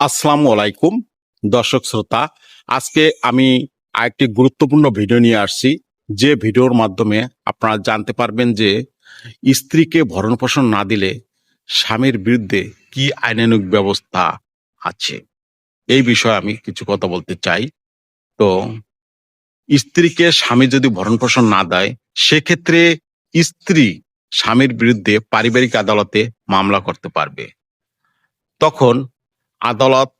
আসসালামু আলাইকুম, দর্শক শ্রোতা। আজকে আমি আরেকটি গুরুত্বপূর্ণ ভিডিও নিয়ে আসছি। যে ভিডিওর মাধ্যমে আপনারা জানতে পারবেন যে স্ত্রীকে ভরণ পোষণ না দিলে স্বামীর বিরুদ্ধে কি আইনানুক ব্যবস্থা আছে, এই বিষয়ে আমি কিছু কথা বলতে চাই। তো স্ত্রীকে স্বামী যদি ভরণ পোষণ না দেয়, সেক্ষেত্রে স্ত্রী স্বামীর বিরুদ্ধে পারিবারিক আদালতে মামলা করতে পারবে। তখন আদালত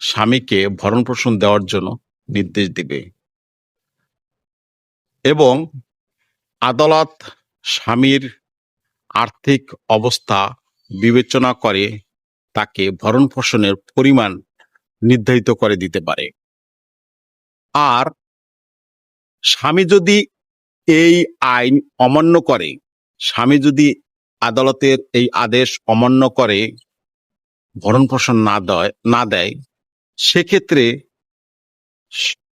স্বামীকে ভরণ পোষণ দেওয়ার জন্য নির্দেশ দিবে। এবং আদালত স্বামীর আর্থিক অবস্থা বিবেচনা করে তাকে ভরণ পোষণের পরিমাণ নির্ধারিত করে দিতে পারে। আর স্বামী যদি এই আইন অমান্য করে, স্বামী যদি আদালতের এই আদেশ অমান্য করে ভরণ পোষণ না দেয় না দেয়, সেক্ষেত্রে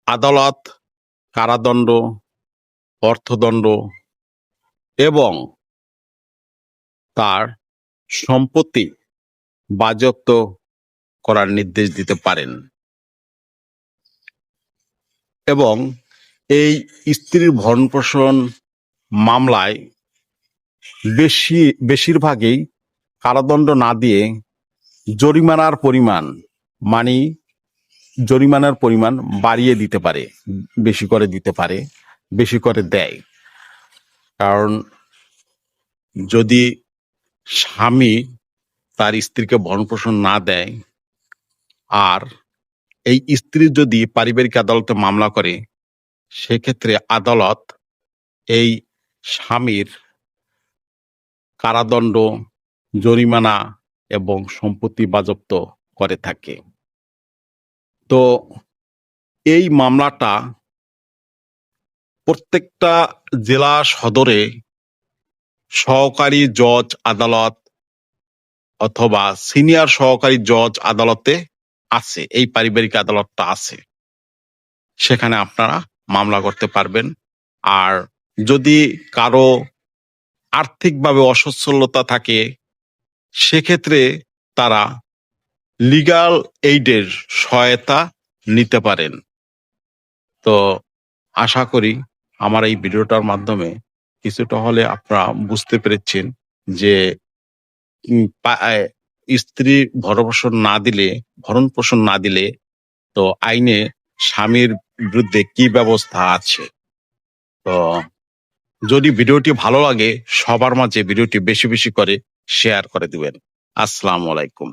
আদালত, কারাদণ্ড, অর্থদণ্ড এবং তার সম্পত্তি বাজেয়াপ্ত করার নির্দেশ দিতে পারেন। এবং এই স্ত্রীর ভরণ পোষণ মামলায় বেশি, বেশিরভাগই কারাদণ্ড না দিয়ে জরিমানার পরিমাণ, মানি জরিমানার পরিমাণ বাড়িয়ে দিতে পারে, বেশি করে দিতে পারে, বেশি করে দেয়। কারণ যদি স্বামী তার স্ত্রীকে ভরণ পোষণ না দেয় আর এই স্ত্রী যদি পারিবারিক আদালতে মামলা করে, সেক্ষেত্রে আদালত এই স্বামীর কারাদণ্ড, জরিমানা এবং সম্পত্তি বাজপ্ত করে থাকে। তো এই মামলাটা প্রত্যেকটা জেলা সদরে সহকারী জজ আদালত অথবা সিনিয়র সহকারী জজ আদালতে আছে, এই পারিবারিক আদালতটা আছে। সেখানে আপনারা মামলা করতে পারবেন। আর যদি কারও আর্থিকভাবে অসচ্ছলতা থাকে সেক্ষেত্রে তারা লিগ্যাল এইডের সহায়তা নিতে পারেন। তো আশা করি আমার এই ভিডিওটার মাধ্যমে কিছুটা হলে আপনারা বুঝতে পেরেছেন যে স্ত্রী ভরণপোষণ না দিলে ভরণ পোষণ না দিলে তো আইনে স্বামীর বিরুদ্ধে কি ব্যবস্থা আছে? তো যদি ভিডিওটি ভালো লাগে, সবার মাঝে ভিডিওটি বেশি বেশি করে শেয়ার করে দিবেন। আসসালামু আলাইকুম।